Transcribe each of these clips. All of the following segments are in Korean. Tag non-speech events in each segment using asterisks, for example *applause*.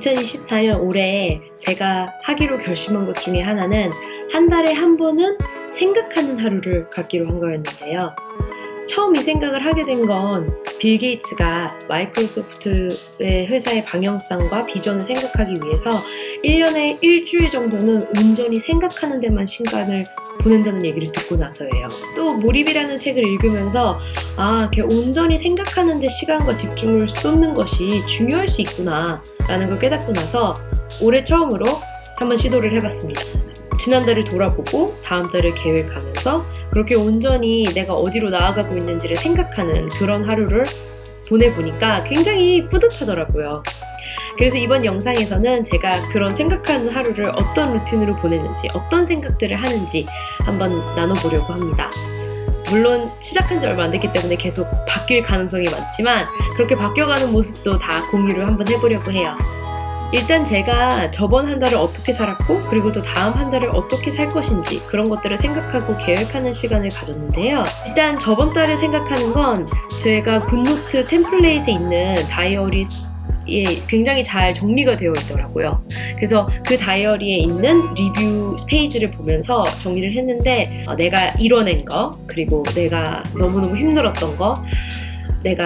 2024년 올해 제가 하기로 결심한 것 중에 하나는 한 달에 한 번은 생각하는 하루를 갖기로 한 거였는데요. 처음 이 생각을 하게 된 건 빌 게이츠가 마이크로소프트의 회사의 방향성과 비전을 생각하기 위해서 1년에 일주일 정도는 온전히 생각하는 데만 시간을 보낸다는 얘기를 듣고 나서예요. 또 몰입이라는 책을 읽으면서 아, 온전히 생각하는 데 시간과 집중을 쏟는 것이 중요할 수 있구나 라는 걸 깨닫고 나서 올해 처음으로 한번 시도를 해봤습니다. 지난달을 돌아보고 다음 달을 계획하면서 그렇게 온전히 내가 어디로 나아가고 있는지를 생각하는 그런 하루를 보내보니까 굉장히 뿌듯하더라고요. 그래서 이번 영상에서는 제가 그런 생각하는 하루를 어떤 루틴으로 보내는지, 어떤 생각들을 하는지 한번 나눠보려고 합니다. 물론 시작한 지 얼마 안 됐기 때문에 계속 바뀔 가능성이 많지만 그렇게 바뀌어가는 모습도 다 공유를 한번 해보려고 해요. 일단 제가 저번 한 달을 어떻게 살았고 그리고 또 다음 한 달을 어떻게 살 것인지 그런 것들을 생각하고 계획하는 시간을 가졌는데요. 일단 저번 달을 생각하는 건 제가 굿노트 템플레이트에 있는 다이어리 에 굉장히 잘 정리가 되어 있더라고요. 그래서 그 다이어리에 있는 리뷰 페이지를 보면서 정리를 했는데 어, 내가 이뤄낸 거 그리고 내가 너무너무 힘들었던 거 내가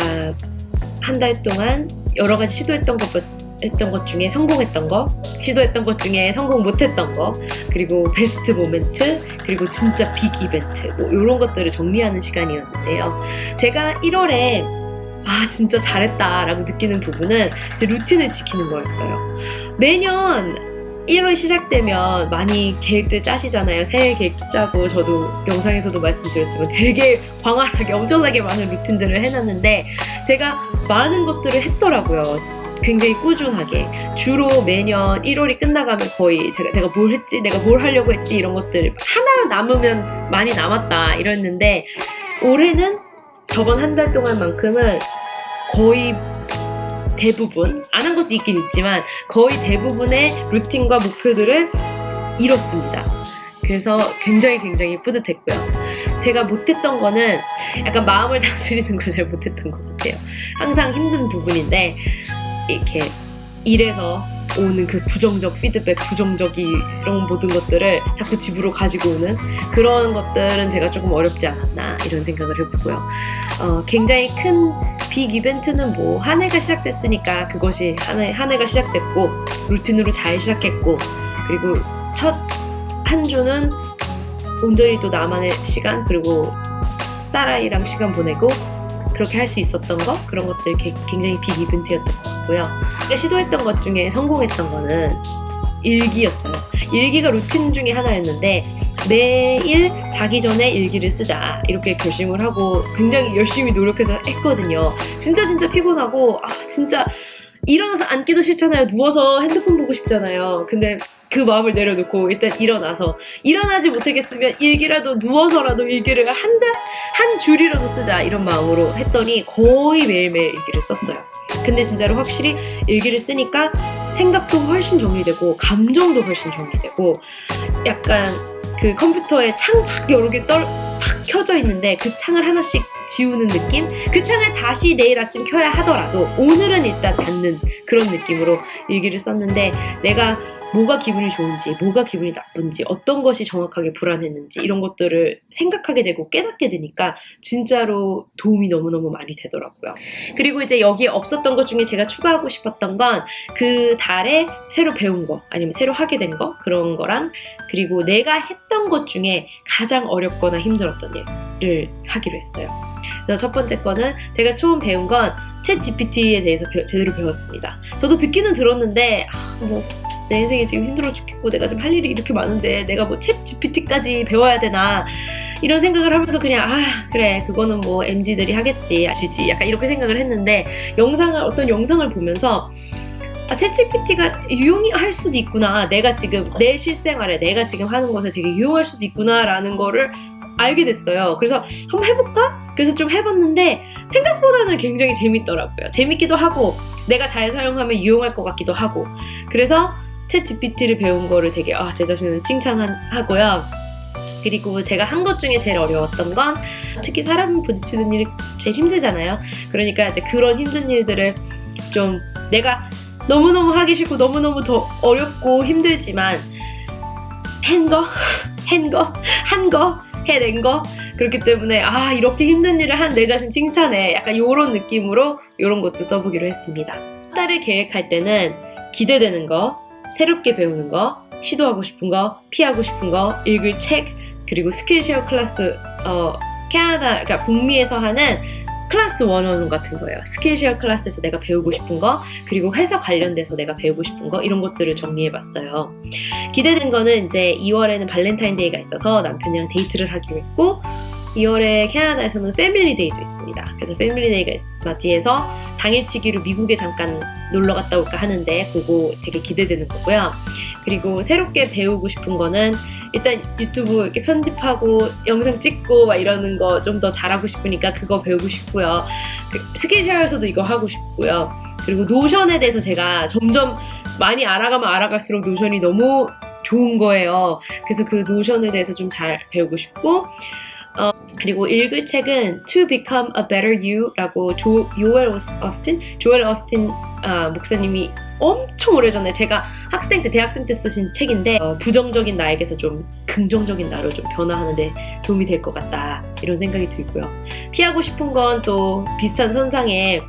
한 달 동안 여러 가지 시도했던 것 했던 것 중에 성공했던 거, 시도했던 것 중에 성공 못했던 거, 그리고 베스트 모멘트, 그리고 진짜 빅 이벤트, 뭐 이런 것들을 정리하는 시간이었는데요. 제가 1월에 아 진짜 잘했다라고 느끼는 부분은 제 루틴을 지키는 거였어요. 매년 1월 시작되면 많이 계획들 짜시잖아요. 새해 계획도 짜고 저도 영상에서도 말씀드렸지만 되게 광활하게 엄청나게 많은 루틴들을 해놨는데 제가 많은 것들을 했더라고요. 굉장히 꾸준하게 주로 매년 1월이 끝나가면 거의 제가 내가 뭘 했지 내가 뭘 하려고 했지 이런 것들 하나 남으면 많이 남았다 이랬는데 올해는 저번 한 달 동안만큼은 거의 대부분 안 한 것도 있긴 있지만 거의 대부분의 루틴과 목표들을 이뤘습니다. 그래서 굉장히 굉장히 뿌듯했고요. 제가 못했던 거는 약간 마음을 *laughs* 다스리는 걸 잘 못했던 것 같아요. 항상 힘든 부분인데 이렇게 일에서 오는 그 부정적 피드백, 부정적 이런 모든 것들을 자꾸 집으로 가지고 오는 그런 것들은 제가 조금 어렵지 않았나 이런 생각을 해보고요. 어, 굉장히 큰 빅 이벤트는 뭐 한 해가 시작됐으니까 그것이 한, 해, 한 해가 시작됐고 루틴으로 잘 시작했고 그리고 첫 한 주는 온전히 또 나만의 시간 그리고 딸아이랑 시간 보내고 그렇게 할 수 있었던 거 그런 것들 굉장히 빅 이벤트였던 것 같고요. 제가 시도했던 것 중에 성공했던 거는 일기였어요. 일기가 루틴 중에 하나였는데 매일 자기 전에 일기를 쓰자 이렇게 결심을 하고 굉장히 열심히 노력해서 했거든요. 진짜 진짜 피곤하고 아 진짜 일어나서 앉기도 싫잖아요. 누워서 핸드폰 보고 싶잖아요. 근데 그 마음을 내려놓고 일단 일어나서 일어나지 못하겠으면 일기라도 누워서라도 일기를 한 자, 한 줄이라도 쓰자 이런 마음으로 했더니 거의 매일매일 일기를 썼어요. 근데 진짜로 확실히 일기를 쓰니까 생각도 훨씬 정리되고 감정도 훨씬 정리되고 약간 그 컴퓨터에 창팍 여러 개 떨, 팍 켜져 있는데 그 창을 하나씩 지우는 느낌? 그 창을 다시 내일 아침 켜야 하더라도 오늘은 일단 닫는 그런 느낌으로 일기를 썼는데 내가 뭐가 기분이 좋은지, 뭐가 기분이 나쁜지, 어떤 것이 정확하게 불안했는지 이런 것들을 생각하게 되고 깨닫게 되니까 진짜로 도움이 너무너무 많이 되더라고요. 그리고 이제 여기에 없었던 것 중에 제가 추가하고 싶었던 건 그 달에 새로 배운 거, 아니면 새로 하게 된 거, 그런 거랑 그리고 내가 했던 것 중에 가장 어렵거나 힘들었던 일을 하기로 했어요. 그래서 첫 번째 거는 제가 처음 배운 건 챗 GPT에 대해서 배, 제대로 배웠습니다. 저도 듣기는 들었는데 아, 뭐 내 인생이 지금 힘들어 죽겠고 내가 지금 할 일이 이렇게 많은데 내가 뭐 챗 GPT까지 배워야 되나 이런 생각을 하면서 그냥 아 그래 그거는 뭐 MZ들이 하겠지 아시지 약간 이렇게 생각을 했는데 영상을 어떤 영상을 보면서 아, 챗GPT가 유용할 수도 있구나. 내가 지금 내 실생활에 내가 지금 하는 것에 되게 유용할 수도 있구나라는 거를 알게 됐어요. 그래서 한번 해볼까? 그래서 좀 해봤는데 생각보다는 굉장히 재밌더라고요. 재밌기도 하고 내가 잘 사용하면 유용할 것 같기도 하고 그래서 챗 GPT를 배운 거를 되게 아, 제 자신을 칭찬하고요. 그리고 제가 한 것 중에 제일 어려웠던 건 특히 사람 부딪히는 일이 제일 힘들잖아요. 그러니까 이제 그런 힘든 일들을 좀 내가 너무너무 하기 싫고 너무너무 더 어렵고 힘들지만 한 거, *laughs* 한 거, 한 거, 해낸 거? 그렇기 때문에 아 이렇게 힘든 일을 한 내 자신 칭찬해 약간 요런 느낌으로 요런 것도 써보기로 했습니다. 한 달을 계획할 때는 기대되는 거 새롭게 배우는 거 시도하고 싶은 거 피하고 싶은 거 읽을 책 그리고 스킬쉐어 클래스 어 캐나다 그러니까 북미에서 하는 클래스 원어원 같은 거예요 스킬쉐어 클래스에서 내가 배우고 싶은 거 그리고 회사 관련돼서 내가 배우고 싶은 거 이런 것들을 정리해봤어요 기대된 거는 이제 2월에는 발렌타인데이가 있어서 남편이랑 데이트를 하기로 했고 2월에 캐나다에서는 패밀리데이도 있습니다. 그래서 패밀리데이가 맞이해서 당일치기로 미국에 잠깐 놀러 갔다 올까 하는데 그거 되게 기대되는 거고요. 그리고 새롭게 배우고 싶은 거는 일단 유튜브 이렇게 편집하고 영상 찍고 막 이러는 거 좀 더 잘하고 싶으니까 그거 배우고 싶고요. 그 스케줄에서도 이거 하고 싶고요. 그리고 노션에 대해서 제가 점점 많이 알아가면 알아갈수록 노션이 너무 좋은 거예요. 그래서 그 노션에 대해서 좀 잘 배우고 싶고 어, 그리고 읽을 책은 To Become a Better You라고 조, 요엘 오스- 어스틴 조엘 어스틴 아, 목사님이 엄청 오래전에 제가 학생 때 대학생 때 쓰신 책인데 어, 부정적인 나에게서 좀 긍정적인 나로 좀 변화하는데 도움이 될 것 같다 이런 생각이 들고요. 피하고 싶은 건 또 비슷한 선상에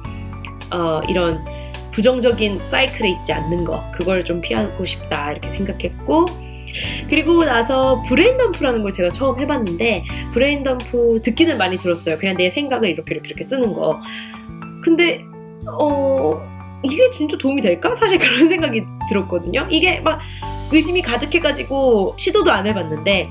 어, 이런 부정적인 사이클에 있지 않는 거 그걸 좀 피하고 싶다 이렇게 생각했고 그리고 나서 브레인 덤프라는 걸 제가 처음 해봤는데 브레인 덤프 듣기는 많이 들었어요 그냥 내 생각을 이렇게 이렇게 이렇게 쓰는 거 근데 어 이게 진짜 도움이 될까? 사실 그런 생각이 들었거든요 이게 막 의심이 가득해가지고 시도도 안 해봤는데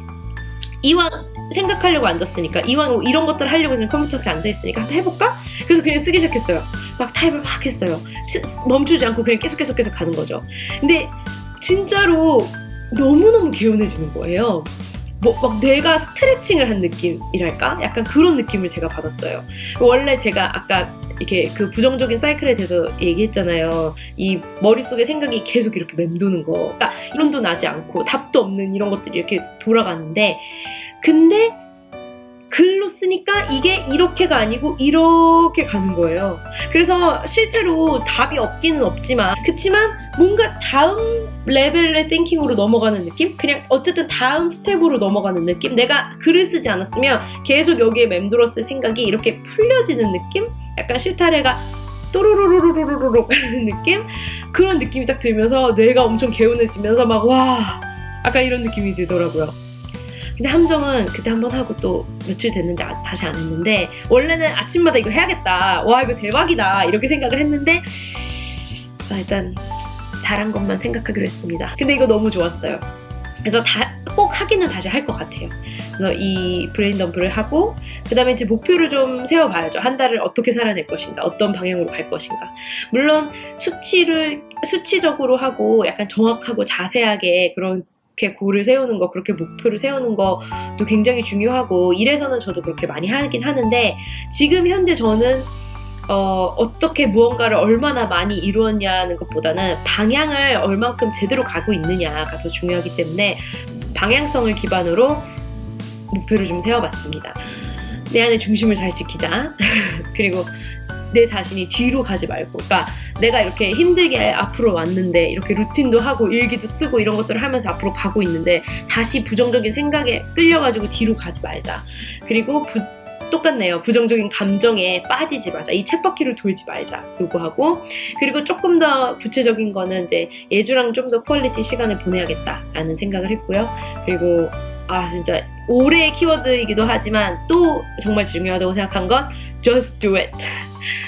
이왕 생각하려고 앉았으니까 이왕 뭐 이런 것들 하려고 지금 컴퓨터 앞에 앉아있으니까 한번 해볼까? 그래서 그냥 쓰기 시작했어요 막 타입을 막 했어요 시- 멈추지 않고 그냥 계속 계속 계속 가는 거죠 근데 진짜로 너무너무 개운해지는 거예요 뭐, 막 내가 스트레칭을 한 느낌이랄까? 약간 그런 느낌을 제가 받았어요 원래 제가 아까 이렇게 그 부정적인 사이클에 대해서 얘기했잖아요. 이 머릿속에 생각이 계속 이렇게 맴도는 거. 그러니까 이론도 나지 않고 답도 없는 이런 것들이 이렇게 돌아가는데 근데 글로 쓰니까 이게 이렇게가 아니고 이렇게 가는 거예요. 그래서 실제로 답이 없기는 없지만 그치만 뭔가 다음 레벨의 띵킹으로 넘어가는 느낌? 그냥 어쨌든 다음 스텝으로 넘어가는 느낌? 내가 글을 쓰지 않았으면 계속 여기에 맴돌았을 생각이 이렇게 풀려지는 느낌? 약간 실타래가 또로로로로로로로 가는 느낌? 그런 느낌이 딱 들면서 뇌가 엄청 개운해지면서 막와 약간 이런 느낌이 들더라고요. 근데 함정은 그때 한 번 하고 또 며칠 됐는데 아- 다시 안 했는데 원래는 아침마다 이거 해야겠다. 와 이거 대박이다 이렇게 생각을 했는데 아, 일단 잘한 것만 생각하기로 했습니다. 근데 이거 너무 좋았어요. 그래서 다, 꼭 하기는 다시 할 것 같아요. 그래서 이 브레인 덤프를 하고 그 다음에 이제 목표를 좀 세워봐야죠. 한 달을 어떻게 살아낼 것인가, 어떤 방향으로 갈 것인가. 물론 수치를 수치적으로 하고 약간 정확하고 자세하게 그 렇게 고를 세우는 거, 그렇게 목표를 세우는 것도 굉장히 중요하고 일에서는 저도 그렇게 많이 하긴 하는데 지금 현재 저는 어, 어떻게 무언가를 얼마나 많이 이루었냐는 것보다는 방향을 얼만큼 제대로 가고 있느냐가 더 중요하기 때문에 방향성을 기반으로 목표를 좀 세워봤습니다. 내 안의 중심을 잘 지키자. *laughs* 그리고 내 자신이 뒤로 가지 말고. 그러니까 내가 이렇게 힘들게 앞으로 왔는데 이렇게 루틴도 하고 일기도 쓰고 이런 것들을 하면서 앞으로 가고 있는데 다시 부정적인 생각에 끌려가지고 뒤로 가지 말자. 그리고 부- 똑같네요. 부정적인 감정에 빠지지 말자. 이 쳇바퀴를 돌지 말자. 요거 하고 그리고 조금 더 구체적인 거는 이제 예주랑 좀 더 퀄리티 시간을 보내야겠다라는 생각을 했고요. 그리고 아 진짜 올해의 키워드이기도 하지만 또 정말 중요하다고 생각한 건 just do it.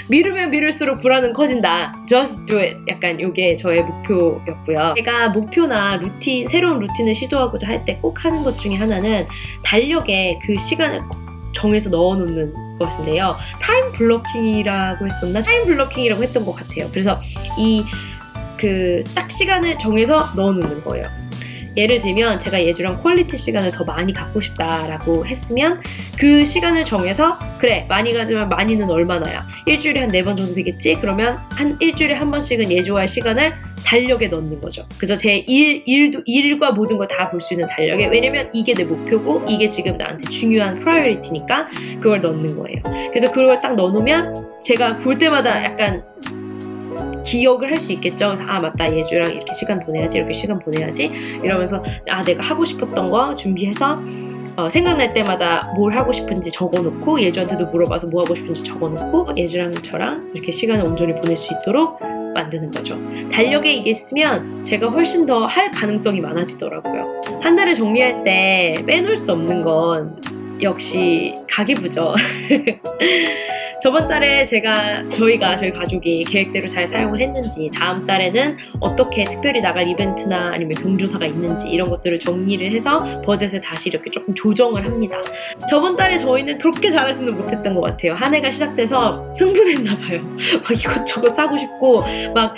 미루면 미룰수록 불안은 커진다. Just do it. 약간 이게 저의 목표였고요. 제가 목표나 루틴, 새로운 루틴을 시도하고자 할 때 꼭 하는 것 중에 하나는 달력에 그 시간을 꼭 정해서 넣어놓는 것인데요. 타임 블로킹이라고 했었나? 타임 블로킹이라고 했던 것 같아요. 그래서 이 그 딱 시간을 정해서 넣어놓는 거예요. 예를 들면 제가 예주랑 퀄리티 시간을 더 많이 갖고 싶다라고 했으면 그 시간을 정해서 그래 많이 가지만 많이는 얼마나야? 일주일에 한 네 번 정도 되겠지? 그러면 한 일주일에 한 번씩은 예주와의 시간을 달력에 넣는 거죠. 그래서 제 일, 일도, 일과 모든 걸 다 볼 수 있는 달력에. 왜냐면 이게 내 목표고 이게 지금 나한테 중요한 프라이어리티니까 그걸 넣는 거예요. 그래서 그걸 딱 넣어놓으면 제가 볼 때마다 약간 기억을 할 수 있겠죠. 그래서 아 맞다 예주랑 이렇게 시간 보내야지 이렇게 시간 보내야지 이러면서 아 내가 하고 싶었던 거 준비해서 어, 생각날 때마다 뭘 하고 싶은지 적어놓고 예주한테도 물어봐서 뭐 하고 싶은지 적어놓고 예주랑 저랑 이렇게 시간을 온전히 보낼 수 있도록 만드는 거죠. 달력에 이게 있으면 제가 훨씬 더 할 가능성이 많아지더라고요. 한 달을 정리할 때 빼놓을 수 없는 건 역시 가계부죠. *laughs* 저번 달에 제가 저희가 저희 가족이 계획대로 잘 사용을 했는지 다음 달에는 어떻게 특별히 나갈 이벤트나 아니면 경조사가 있는지 이런 것들을 정리를 해서 버젯을 다시 이렇게 조금 조정을 합니다. 저번 달에 저희는 그렇게 잘하지는 못했던 것 같아요. 한 해가 시작돼서 흥분했나 봐요. *laughs* 막 이것저것 사고 싶고 막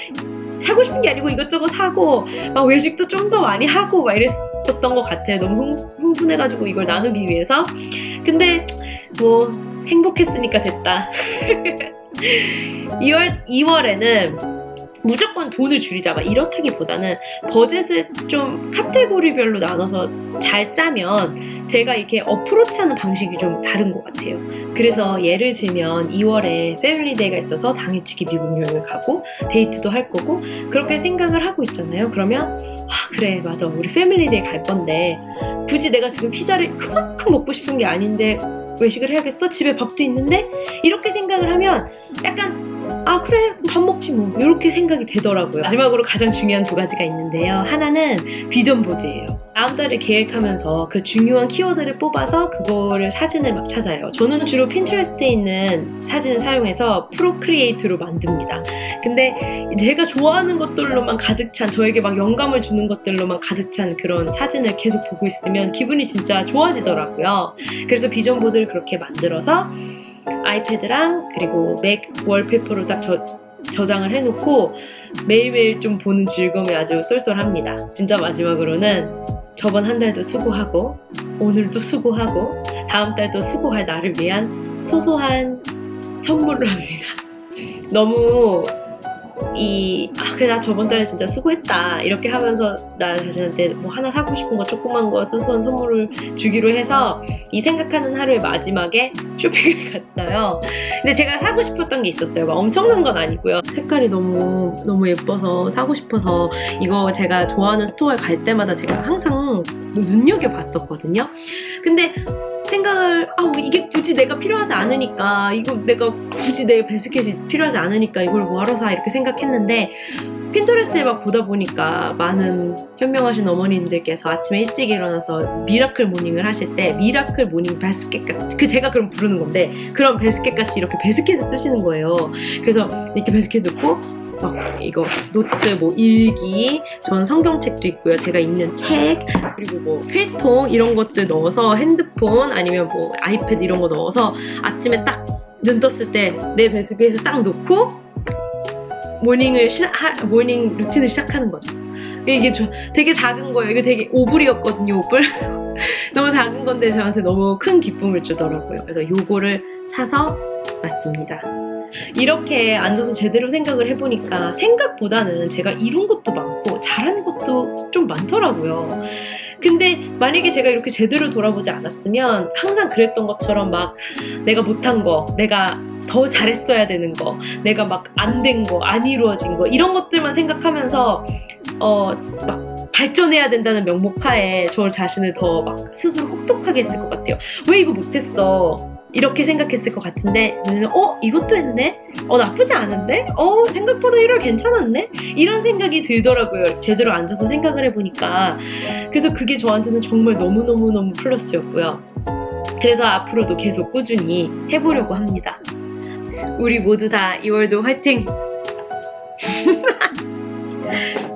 사고 싶은 게 아니고 이것저것 사고 막 외식도 좀 더 많이 하고 막 이랬었던 것 같아요. 너무 흥, 흥분해가지고 이걸 나누기 위해서. 근데 뭐 행복했으니까 됐다. 2월 2월에는 무조건 돈을 줄이자 막 이렇다기보다는 버젯을 좀 카테고리별로 나눠서 잘 짜면 제가 이렇게 어프로치하는 방식이 좀 다른 것 같아요. 그래서 예를 들면 2월에 패밀리데이가 있어서 당일치기 미국 여행을 가고 데이트도 할 거고 그렇게 생각을 하고 있잖아요. 그러면 아 그래 맞아 우리 패밀리데이 갈 건데 굳이 내가 지금 피자를 그만큼 먹고 싶은 게 아닌데 외식을 해야겠어? 집에 밥도 있는데? 이렇게 생각을 하면 약간 아 그래 밥 먹지 뭐. 이렇게 생각이 되더라고요. 마지막으로 가장 중요한 두 가지가 있는데요. 하나는 비전 보드예요. 다음 달을 계획하면서 그 중요한 키워드를 뽑아서 그거를 사진을 막 찾아요. 저는 주로 핀트레스트에 있는 사진을 사용해서 프로크리에이트로 만듭니다. 근데 내가 좋아하는 것들로만 가득 찬 저에게 막 영감을 주는 것들로만 가득 찬 그런 사진을 계속 보고 있으면 기분이 진짜 좋아지더라고요. 그래서 비전 보드를 그렇게 만들어서 아이패드랑 그리고 맥 월페이퍼로 딱 저, 저장을 해놓고 매일매일 좀 보는 즐거움이 아주 쏠쏠합니다. 진짜 마지막으로는 저번 한 달도 수고하고 오늘도 수고하고 다음 달도 수고할 나를 위한 소소한 선물을 합니다. 너무 이, 아, 그래, 나 저번 달에 진짜 수고했다. 이렇게 하면서 나 자신한테 뭐 하나 사고 싶은 거, 조그만 거, 소소한 선물을 주기로 해서 이 생각하는 하루의 마지막에 *laughs* 쇼핑을 갔어요. 근데 제가 사고 싶었던 게 있었어요. 막 엄청난 건 아니고요. 색깔이 너무, 너무 예뻐서 사고 싶어서 이거 제가 좋아하는 스토어에 갈 때마다 제가 항상 눈여겨봤었거든요. 근데 생각을 아뭐 이게 굳이 내가 필요하지 않으니까 이거 내가 굳이 내 베스켓이 필요하지 않으니까 이걸 뭐하러 사 이렇게 생각했는데 핀터레스트에 막 보다 보니까 많은 현명하신 어머님들께서 아침에 일찍 일어나서 미라클 모닝을 하실 때 미라클 모닝 베스켓 같, 그 제가 그럼 부르는 건데 그런 베스켓 같이 이렇게 베스켓을 쓰시는 거예요. 그래서 이렇게 베스켓 넣고 막 이거 노트 뭐 일기 전 성경책도 있고요. 제가 읽는 책 그리고 뭐 필통 이런 것들 넣어서 핸드폰 아니면 뭐 아이패드 이런 거 넣어서 아침에 딱 눈 떴을 때내 베스켓에 딱 놓고 모닝을 시작 하- 모닝 루틴을 시작하는 거죠. 이게 저, 되게 작은 거예요. 이게 되게 오불이었거든요 오불 *laughs* 너무 작은 건데 저한테 너무 큰 기쁨을 주더라고요. 그래서 요거를 사서 왔습니다 이렇게 앉아서 제대로 생각을 해보니까 생각보다는 제가 이룬 것도 많고 잘한 것도 좀 많더라고요. 근데 만약에 제가 이렇게 제대로 돌아보지 않았으면 항상 그랬던 것처럼 막 내가 못한 거, 내가 더 잘했어야 되는 거, 내가 막 안 된 거, 안 이루어진 거, 이런 것들만 생각하면서 어, 막 발전해야 된다는 명목하에 저 자신을 더 막 스스로 혹독하게 했을 것 같아요. 왜 이거 못했어? 이렇게 생각했을 것 같은데 눈에는 어 이것도 했네? 어 나쁘지 않은데? 어 생각보다 1월 괜찮았네? 이런 생각이 들더라고요. 제대로 앉아서 생각을 해보니까. 그래서 그게 저한테는 정말 너무너무너무 플러스였고요. 그래서 앞으로도 계속 꾸준히 해보려고 합니다. 우리 모두 다 2월도 화이팅 *laughs*